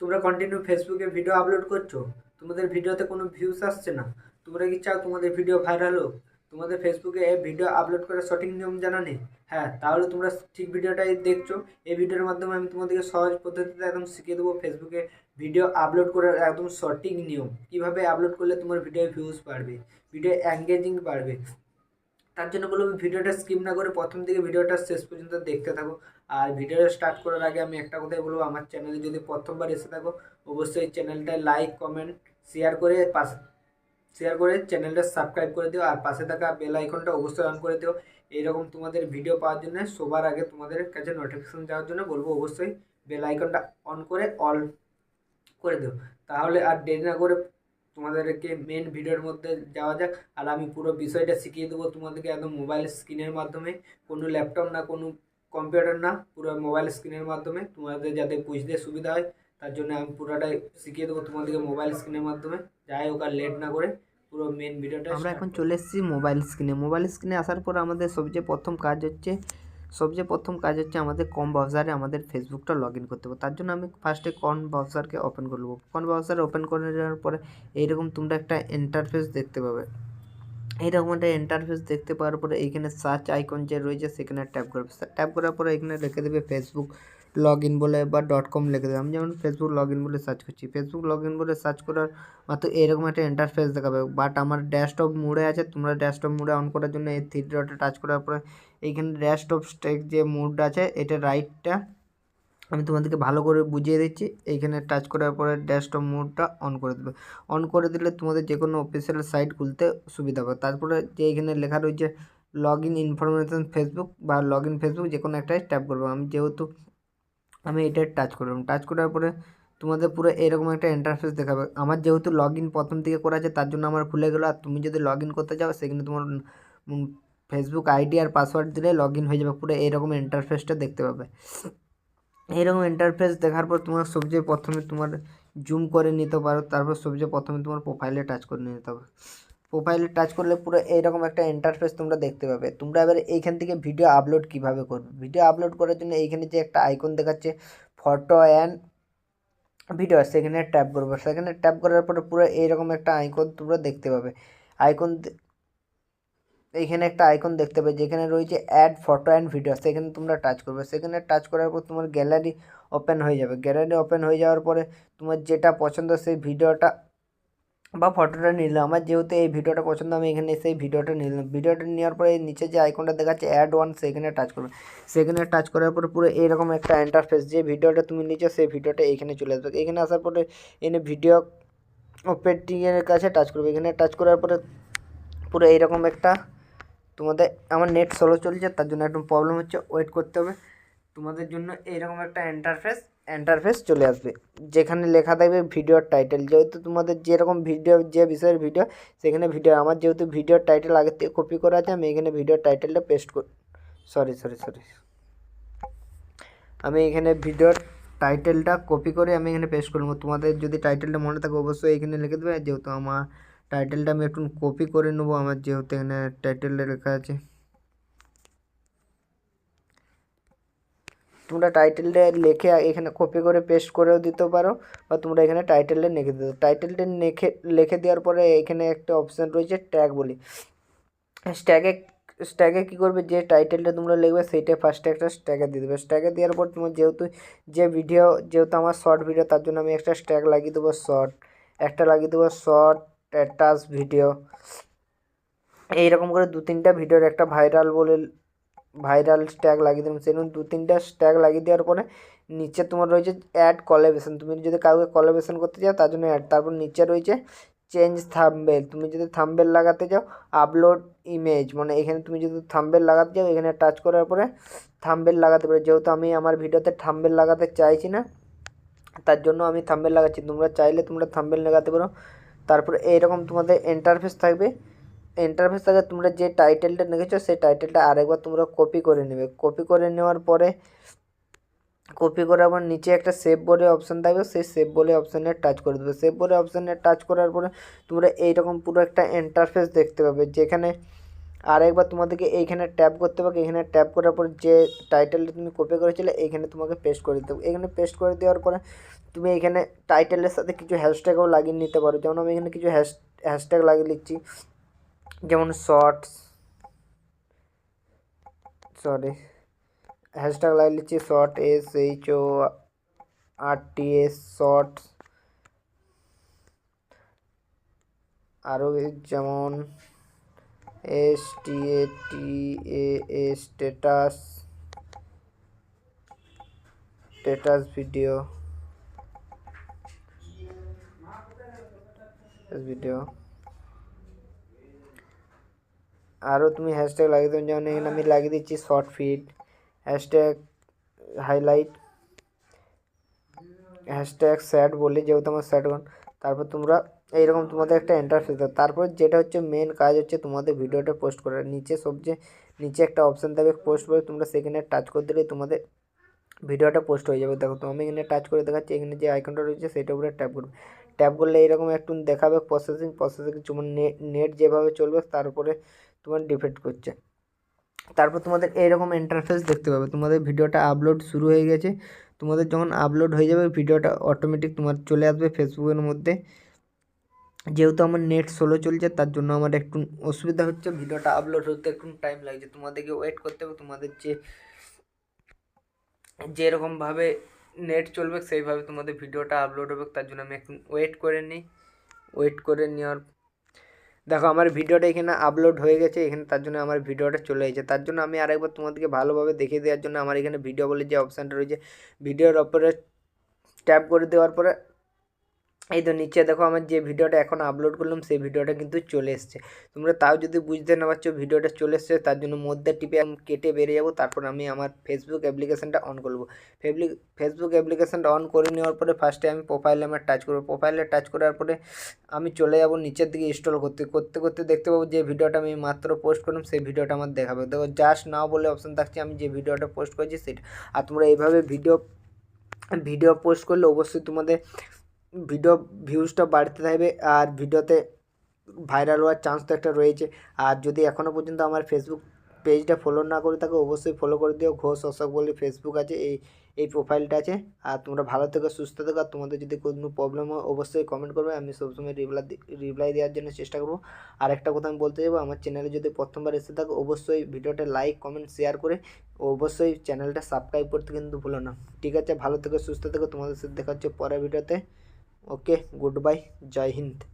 তোমরা কন্টিনিউ ফেসবুকে video upload করছ, তোমাদের ভিডিওতে কোনো ভিউস আসছে না। তোমরা কি চাও তোমাদের ভিডিও ভাইরাল হোক? তোমাদের ফেসবুকে এই ভিডিও আপলোড করার সঠিক নিয়ম জানা নেই? হ্যাঁ তাহলে তোমরা ঠিক ভিডিওটাই দেখছ। এই ভিডিওর মাধ্যমে আমি তোমাদেরকে সহজ পদ্ধতিতে একদম শিখিয়ে দেবো ফেসবুকে ভিডিও আপলোড করার একদম সঠিক নিয়ম। কীভাবে আপলোড করলে তোমার ভিডিও ভিউজ বাড়বে? ভিডিও এঙ্গেজিং বাড়বে। তার জন্য বলব ভিডিওটা স্কিপ না করে প্রথম থেকে ভিডিওটা শেষ পর্যন্ত দেখতে থাকো। আর ভিডিওটা স্টার্ট করার আগে আমি একটা কথাই বলব, আমার চ্যানেলে যদি প্রথমবার এসে থাকো, অবশ্যই চ্যানেলটায় লাইক কমেন্ট শেয়ার করে পাশে শেয়ার করে চ্যানেলটা সাবস্ক্রাইব করে দিও। আর পাশে থাকা বেল আইকনটা অবশ্যই অন করে দিও। এইরকম তোমাদের ভিডিও পাওয়ার জন্য, সবার আগে তোমাদের কাছে নোটিফিকেশন যাওয়ার জন্য বলব, অবশ্যই বেল আইকনটা অন করে অল করে দিও। তাহলে আর দেরি না করে তোমাদেরকে মেন ভিডিওর মধ্যে যাওয়া যাক। আর আমি পুরো বিষয়টা শিখিয়ে দেবো তোমাদেরকে একদম মোবাইল স্ক্রিনের মাধ্যমে। কোনো ল্যাপটপ না কোনো কম্পিউটার না পুরো মোবাইল স্ক্রিনের মাধ্যমে। তোমাদের যাতে বুঝতে সুবিধা হয় তার জন্য আমি পুরোটাই শিখিয়ে দেবো তোমাদেরকে মোবাইল স্ক্রিনের মাধ্যমে। যাই হোক আর লেট না করে পুরো মেন ভিডিওটা আমরা এখন চলে এসেছি মোবাইল স্ক্রিনে মোবাইল স্ক্রিনে আসার পর আমাদের সবচেয়ে প্রথম কাজ হচ্ছে সবচেয়ে প্রথম কাজ হচ্ছে আমাদের কম ব্রাউজারে আমাদের ফেসবুকটা লগ ইন করতে হবে। তার জন্য আমি ফার্স্টে কন ব্রাউজারকে ওপেন করে কন ব্রাউজার ওপেন করে নেওয়ার পরে এইরকম তোমরা একটা ইন্টারফেস দেখতে পাবে। এইরকম একটা ইন্টারফেস দেখতে পাওয়ার পরে এইখানে সার্চ আইকন যে রয়েছে সেখানে ট্যাপ করবে ট্যাপ করার পরে এখানে রেখে দেবে ফেসবুক লগ ইন বলে বা ডট কম লিখে দেবে। আমি যেমন ফেসবুক লগ ইন বলে সার্চ করছি। ফেসবুক লগ ইন বলে সার্চ করার মাত্র এরকম একটা ইন্টারফেস দেখাবে। বাট আমার ড্যাশটপ মুডে আছে। তোমরা ড্যাশটপ মুডে অন করার জন্য এই থ্রি ডটে টাচ করার পরে এইখানে ড্যাশটপ স্টেক যে মুড আছে, এটা রাইটটা আমি তোমাদেরকে ভালো করে বুঝিয়ে দিচ্ছি। এইখানে টাচ করার পরে ড্যাশটপ মোডটা অন করে দেবে। অন করে দিলে তোমাদের যে কোনো অফিসিয়াল সাইট খুলতে সুবিধা হবে। তারপরে যে এখানে লেখা রয়েছে লগ ইন ইনফরমেশন ফেসবুক বা লগ ইন ফেসবুক যে কোনো একটাই ট্যাপ করব। আমি যেহেতু আমি এটা টাচ করলাম। টাচ করার পরে তোমাদের পুরো এরকম একটা ইন্টারফেস দেখাবে। আমার যেহেতু লগ ইন প্রথম থেকে করা আছে, তার জন্য আমার ভুলে গেলো। আর তুমি যদি লগ ইন করতে যাও সেখানে তোমার ফেসবুক আইডি আর পাসওয়ার্ড দিলে লগ ইন হয়ে যাবে। পুরো এরকম ইন্টারফেসটা দেখতে পাবে। এইরকম ইন্টারফেস দেখার পর তোমার সবচেয়ে প্রথমে তোমার জুম করে নিতে পারো, তারপর সবচেয়ে প্রথমে তোমার প্রোফাইলে টাচ করে নিতে হবে। প্রোফাইলে টাচ করলে পুরো এইরকম একটা ইন্টারফেস তোমরা দেখতে পাবে। তোমরা এবার এইখান থেকে ভিডিও আপলোড কীভাবে করবে? ভিডিও আপলোড করার জন্য এইখানে যে একটা আইকন দেখাচ্ছে ফটো অ্যান্ড ভিডিও সেখানে ট্যাপ করবে। সেখানে ট্যাপ করার পরে পুরো এইরকম একটা আইকন তোমরা দেখতে পাবে। আইকন এইখানে একটা আইকন দেখতে পাবে, যেখানে রয়েছে অ্যাড ফটো অ্যান্ড ভিডিও সেখানে তোমরা টাচ করবে। সেখানে টাচ করার পর তোমার গ্যালারি ওপেন হয়ে যাবে। গ্যালারি ওপেন হয়ে যাওয়ার পরে তোমার যেটা পছন্দ সেই ভিডিওটা বা ফটোটা নিলাম আমার যেহেতু এই ভিডিওটা পছন্দ, আমি এখানে সেই ভিডিওটা নিলাম। ভিডিওটা নেওয়ার পরে নিচে যে আইকনটা দেখাচ্ছে অ্যাড ওয়ান সেখানে টাচ করবে। সেখানে টাচ করার পরে পুরো এরকম একটা ইন্টারফেস যে ভিডিওটা তুমি নিচ্ছ, সেই ভিডিওটা এখানে চলে আসবে। এখানে আসার পরে এনে ভিডিও অপেটিংয়ের কাছে টাচ করবে। এখানে টাচ করার পরে পুরো এইরকম একটা তোমাদের আমার নেট স্লো চলছে, তার জন্য একটু প্রবলেম হচ্ছে ওয়েট করতে হবে। তোমাদের জন্য এইরকম একটা ইন্টারফেস ইন্টারফেস চলে আসবে, যেখানে লেখা থাকবে ভিডিওর টাইটেল যেহেতু তোমাদের যেরকম ভিডিও যে বিষয়ের ভিডিও সেখানে ভিডিও আমার যেহেতু ভিডিওর টাইটেল আগের থেকে কপি করা আছে, আমি এখানে ভিডিওর টাইটেলটা পেস্ট কর সরি সরি সরি আমি এখানে ভিডিওর টাইটেলটা কপি করে আমি এখানে পেস্ট করব। তোমাদের যদি টাইটেলটা মনে থাকে, অবশ্যই এখানে লিখে দেবে, যেহেতু আমার টাইটেলটা আমি একটু কপি করে নেব, আমার যেহেতু এখানে টাইটেলটা লেখা আছে। তোমরা টাইটেলটা লিখে এখানে কপি করে পেস্ট করেও দিতে পারো, বা তোমরা এখানে টাইটেলটা লিখে দিতে টাইটেলটা লিখে লিখে দেওয়ার পরে এখানে একটা অপশান রয়েছে ট্যাগ বলি। স্ট্যাগে স্ট্যাগে কী করবে? যে টাইটেলটা তোমরা লিখবে, সেইটা ফার্স্টে একটা স্ট্যাগে দিয়ে দেবে। স্ট্যাগে দেওয়ার পর তোমার যেহেতু, যে ভিডিও যেহেতু আমার শর্ট ভিডিও তার জন্য আমি একটা স্ট্যাগ লাগিয়ে দেবো শর্ট একটা লাগিয়ে দেবো শর্ট স্ট্যাটাস ভিডিও এইরকম করে দু তিনটা ভিডিওর একটা ভাইরাল বলে ভাইরাল স্ট্যাগ লাগিয়ে দিলাম। সেরকম দু তিনটা স্ট্যাগ লাগিয়ে দেওয়ার পরে নিচে তোমার রয়েছে অ্যাড কলাবেশন তুমি যদি কাউকে কলাবেশন করতে চাও, তার জন্য অ্যাড তারপর নিচে রয়েছে চেঞ্জ থাম্বেল তুমি যদি থাম্বেল লাগাতে যাও আপলোড ইমেজ মানে এখানে তুমি যদি থাম্বেল লাগাতে যাও এখানে টাচ করার পরে থাম্বেল লাগাতে পারো। যেহেতু আমি আমার ভিডিওতে থাম্বেল লাগাতে চাইছি না, তার জন্য আমি থাম্বেল লাগাচ্ছি। তোমরা চাইলে তোমরা থাম্বেল লাগাতে পারো। তারপরে এইরকম তোমাদের ইন্টারফেস থাকবে। ইন্টারফেস থাকে তোমরা যে টাইটেলটা লিখেছো সেই টাইটেলটা আরেকবার তোমরা কপি করে নেবে। কপি করে নেওয়ার পরে কপি করে আবার নিচে একটা সেভ বলে অপশান থাকবে, সেই সেভ বলে অপশানে টাচ করে দেবে। সেভ বলে অপশানে টাচ করার পরে তোমরা এইরকম পুরো একটা ইন্টারফেস দেখতে পাবে, যেখানে আরেকবার তোমাদেরকে এইখানে ট্যাপ করতে হবে এখানে ট্যাপ করার পর যে টাইটেলটা তুমি কপি করেছিলে, এইখানে তোমাকে পেস্ট করে দিতে হবে। এখানে পেস্ট করে দেওয়ার পরে তুমি এখানে টাইটেলের সাথে কিছু হ্যাশট্যাগও লাগিয়ে নিতে পারো। যেমন আমি এখানে কিছু হ্যাশ হ্যাশট্যাগ লাগিয়ে লিখছি যেমন শর্টস সরি হ্যাশট্যাগ লাগিয়ে লিখছি short S H O R T S shorts আরও যেমন S T A T A status status video video আরও তুমি হ্যাশট্যাগ লাগিয়ে দেবে যেমন এখানে আমি লাগিয়ে দিচ্ছি short feed hashtag highlight hashtag sad বলি যেহেতু আমার গান তারপর তোমরা এইরকম তোমাদের একটা ইন্টারফেস দেবে তারপর যেটা হচ্ছে মেন কাজ হচ্ছে তোমাদের ভিডিওটা পোস্ট করার নিচে সবচেয়ে নিচে একটা অপশান থাকবে পোস্ট করে তোমরা সেখানে টাচ করে দিলে তোমাদের ভিডিওটা পোস্ট হয়ে যাবে। দেখো, তো আমি এখানে টাচ করে দেখাচ্ছি। এখানে যে আইকনটা রয়েছে সেটার উপরে ট্যাপ করবে। ট্যাপ করলে এরকম একটু দেখাবে প্রসেসিং প্রসেসিং তোমার নেট যেভাবে চলবে তারপরে তোমার ডিপেন্ড করছে। তারপর তোমাদের এইরকম ইন্টারফেস দেখতে পাবে। তোমাদের ভিডিওটা আপলোড শুরু হয়ে গেছে। তোমাদের যখন আপলোড হয়ে যাবে, ভিডিওটা অটোমেটিক তোমার চলে আসবে ফেসবুকের মধ্যে। যেহেতু আমার নেট স্লো চলছে, তার জন্য আমার একটু অসুবিধা হচ্ছে। ভিডিওটা আপলোড হতে একটু টাইম লাগছে। তোমাদেরকে ওয়েট করতে হবে। তোমাদের যে, যেরকমভাবে নেট চলবে, সেইভাবে তোমাদের ভিডিওটা আপলোড হবে। তার জন্য আমি একটু ওয়েট করে নিই। ওয়েট করে নেওয়ার দেখো, আমার ভিডিওটা এখানে আপলোড হয়ে গেছে। এখানে তার জন্য আমার ভিডিওটা চলে এসেছে। তার জন্য আমি আরেকবার তোমাদেরকে ভালোভাবে দেখিয়ে দেওয়ার জন্য আমার এখানে ভিডিও বলে যে অপশানটা রয়েছে। ভিডিওর ওপরে ট্যাপ করে দেওয়ার পরে এই তো নিচে দেখো আমার যে ভিডিওটা এখন আপলোড করলাম, সেই ভিডিওটা কিন্তু চলে এসছে। তোমরা তাও যদি বুঝতে না পারছ ভিডিওটা চলে এসছে, তার জন্য মধ্যে টিপে আমি কেটে বেরিয়ে যাব, তারপর আমি আমার ফেসবুক অ্যাপ্লিকেশানটা অন করব। ফেসবুক ফেসবুক অ্যাপ্লিকেশানটা অন করে নেওয়ার পরে ফার্স্টে আমি প্রোফাইলে আমার টাচ করব। প্রোফাইলে টাচ করার পরে আমি চলে যাব নিচের দিকে ইনস্টল করতে। করতে করতে দেখতে পাবো যে ভিডিওটা আমি মাত্র পোস্ট করলাম, সেই ভিডিওটা আমার দেখাবে। দেখো জাস্ট নাও বলে অপশান থাকছে, আমি যে ভিডিওটা পোস্ট করেছি সেটা। আর তোমরা এইভাবে ভিডিও ভিডিও পোস্ট করলে অবশ্যই তোমাদের ভিডিও ভিউজটা বাড়তে থাকবে আর ভিডিওতে ভাইরাল হওয়ার চান্স তো একটা রয়েছে। আর যদি এখনও পর্যন্ত আমার ফেসবুক পেজটা ফলো না করে থাকো, অবশ্যই ফলো করে দিও। ঘোষ অশোক বলে ফেসবুক আছে, এই এই প্রোফাইলটা আছে। আর তোমরা ভালো থেকো, সুস্থ থেকো। আর তোমাদের যদি কোনো প্রবলেম হয়, অবশ্যই কমেন্ট করবে। আমি সবসময় রিপ্লাই রিপ্লাই দেওয়ার জন্য চেষ্টা করব। আর একটা কথা আমি বলতে যাব, আমার চ্যানেলে যদি প্রথমবার এসে থাকো, অবশ্যই ভিডিওটা লাইক কমেন্ট শেয়ার করে অবশ্যই চ্যানেলটা সাবস্ক্রাইব করতে কিন্তু ভুলো না। ঠিক আছে? ভালো থেকো, সুস্থ থেকো। তোমাদের সাথে দেখা হচ্ছে পরের ভিডিওতে ओके गुड बाय जय हिंद।